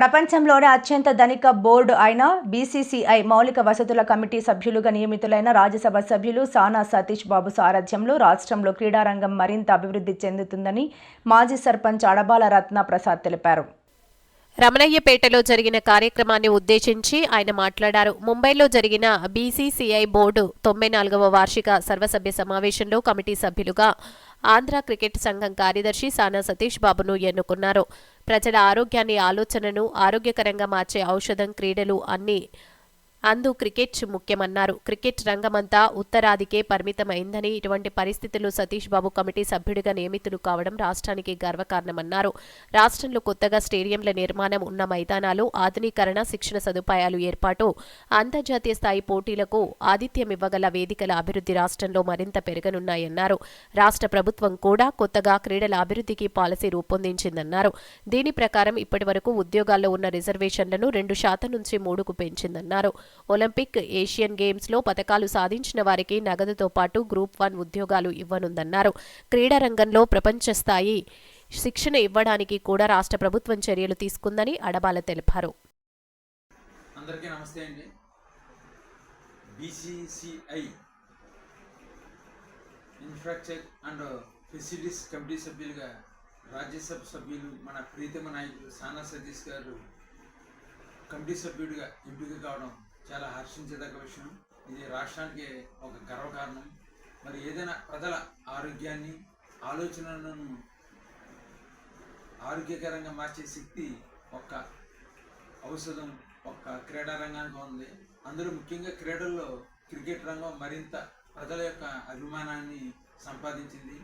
ప్రపంచంలోనే అత్యంత ధనిక బోర్డు అయిన బీసీసీఐ మౌలిక వసతుల కమిటీ సభ్యులుగా నియమితులైన రాజ్యసభ సభ్యులు సానా సతీష్ బాబు సారథ్యంలో రాష్ట్రంలో క్రీడారంగం మరింత అభివృద్ధి చెందుతుందని మాజీ సర్పంచ్ అడబాల రత్న ప్రసాద్ తెలిపారు. రమణయ్యపేటలో జరిగిన కార్యక్రమాన్ని ఉద్దేశించి ఆయన మాట్లాడారు. ముంబైలో జరిగిన బీసీసీఐ బోర్డు తొంభై నాలుగవ వార్షిక సర్వసభ్య సమావేశంలో కమిటీ సభ్యులుగా ఆంధ్ర క్రికెట్ సంఘం కార్యదర్శి సానా సతీష్ బాబును ఎన్నుకున్నారు. ప్రజల ఆరోగ్యాన్ని ఆలోచనను ఆరోగ్యకరంగా మార్చే ఔషధం క్రీడలు అన్ని అందు క్రికెట్ ముఖ్యమన్నారు. క్రికెట్ రంగమంతా ఉత్తరాదికే పరిమితమైందని ఇటువంటి పరిస్థితుల్లో సతీష్ బాబు కమిటీ సభ్యుడిగా నియమితులు కావడం రాష్ట్రానికి గర్వకారణమన్నారు. రాష్ట్రంలో కొత్తగా స్టేడియంల నిర్మాణం ఉన్న మైదానాలు ఆధునీకరణ శిక్షణ సదుపాయాలు ఏర్పాటు అంతర్జాతీయ స్థాయి పోటీలకు ఆతిథ్యం ఇవ్వగల వేదికల అభివృద్ధి రాష్ట్రంలో మరింత పెరగనున్నాయన్నారు. రాష్ట్ర ప్రభుత్వం కూడా కొత్తగా క్రీడల అభివృద్ధికి పాలసీ రూపొందించిందన్నారు. దీని ప్రకారం ఇప్పటివరకు ఉద్యోగాల్లో ఉన్న రిజర్వేషన్లను రెండు శాతం నుంచి మూడుకు పెంచిందన్నారు. ఒలింపిక్ ఏషియన్ గేమ్స్లో పథకాలు సాధించిన వారికి నగదుతో పాటు గ్రూప్ వన్ ఉద్యోగాలు ఇవ్వనుందన్నారు. క్రీడా రంగంలో ప్రపంచ స్థాయి శిక్షణ ఇవ్వడానికి కూడా రాష్ట్ర ప్రభుత్వం చర్యలు తీసుకుందని అడబాల తెలిపారు. అందరికీ నమస్తే అండి. BCCI infrastructure and facilities committee సభ్యులుగా రాజ్యసభ సభ్యులు మన ప్రీతమ నాయకులు సానా సతీష్ గారు కమిటీ సభ్యుడిగా ఎంపిక కావడం చాలా హర్షించదగ్గ విషయం. ఇది రాష్ట్రానికి ఒక గర్వకారణం. మరి ఏదైనా ప్రజల ఆరోగ్యాన్ని ఆలోచనలను ఆరోగ్యకరంగా మార్చే శక్తి ఒక్క ఔషధం ఒక క్రీడా రంగానికి ఉంది. అందులో ముఖ్యంగా క్రీడల్లో క్రికెట్ రంగం మరింత ప్రజల యొక్క అభిమానాన్ని సంపాదించింది.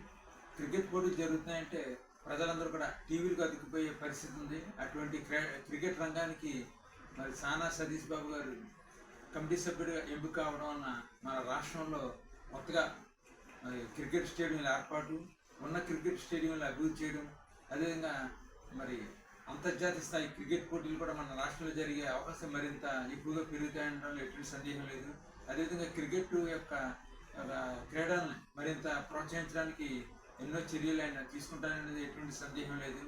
క్రికెట్ పోటీలు జరుగుతున్నాయంటే ప్రజలందరూ కూడా టీవీలకు అతికిపోయే పరిస్థితి ఉంది. అటువంటి క్రీ- క్రికెట్ రంగానికి మరి సానా సతీష్ బాబు గారు కమిటీ సభ్యుడిగా ఎంపిక కావడం వలన మన రాష్ట్రంలో కొత్తగా క్రికెట్ స్టేడియంల ఏర్పాటు ఉన్న క్రికెట్ స్టేడియంలు అభివృద్ధి చేయడం అదేవిధంగా మరి అంతర్జాతీయ స్థాయి క్రికెట్ పోటీలు కూడా మన రాష్ట్రంలో జరిగే అవకాశం మరింత ఎక్కువగా పెరుగుతాయనడంలో ఎటువంటి సందేహం లేదు. అదేవిధంగా క్రికెట్ యొక్క క్రీడలను క్రీడల్ని మరింత ప్రోత్సహించడానికి ఎన్నో చర్యలు ఆయన తీసుకుంటారనేది ఎటువంటి సందేహం లేదు.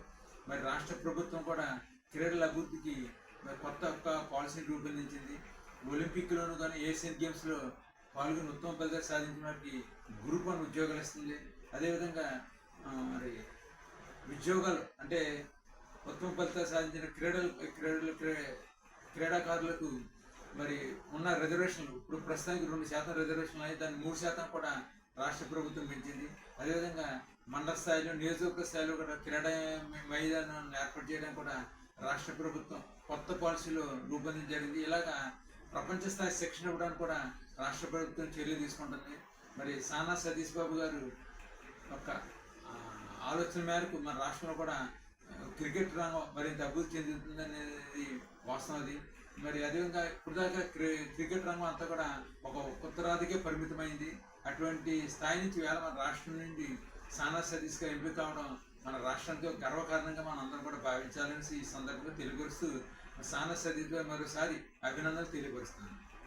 మరి రాష్ట్ర ప్రభుత్వం కూడా క్రీడల అభివృద్ధికి మరి కొత్త ఒక పాలసీని రూపొందించింది. ఒలింపిక్లోను కానీ ఏషియన్ గేమ్స్లో పాల్గొని ఉత్తమ ఫలితాలు సాధించిన వారికి గ్రూప్ వన్ ఉద్యోగాలు ఇస్తుంది. అదేవిధంగా మరి ఉద్యోగాలు అంటే ఉత్తమ ఫలితాలు సాధించిన క్రీడలు క్రీడలు క్రీ- క్రీడాకారులకు మరి ఉన్న రిజర్వేషన్లు ఇప్పుడు ప్రస్తుతానికి రెండు శాతం రిజర్వేషన్లు అయ్యి దాన్ని మూడు శాతం కూడా రాష్ట్ర ప్రభుత్వం పెంచింది. అదేవిధంగా మండల స్థాయిలో నియోజకవర్గ స్థాయిలో కూడా క్రీడా మైదానాన్ని ఏర్పాటు చేయడం కూడా రాష్ట్ర ప్రభుత్వం కొత్త పాలసీలో రూపొందించడం జరిగింది. ఇలాగా ప్రపంచ స్థాయి శిక్షణ ఇవ్వడానికి కూడా రాష్ట్ర ప్రభుత్వం చర్యలు తీసుకుంటుంది. మరి సానా సతీష్ బాబు గారు ఒక ఆలోచన మేరకు మన రాష్ట్రంలో కూడా క్రికెట్ రంగం మరింత అభివృద్ధి చెందుతుందనేది వాస్తవం అది. మరి అదేవిధంగా ఇప్పుడు దాకా క్రికెట్ రంగం అంతా కూడా ఒక ఉత్తరాదికే పరిమితమైంది. అటువంటి స్థాయి నుంచి వేళ మన రాష్ట్రం నుండి సానా సతీష్గా ఎంపిక కావడం మన రాష్ట్రానికి గర్వకారణంగా మనం అందరం కూడా భావించాలని ఈ సందర్భంగా తెలియపరుస్తూ సానస్ సతీష్ మరోసారి అభినందనలు తెలియపరుస్తున్నాను.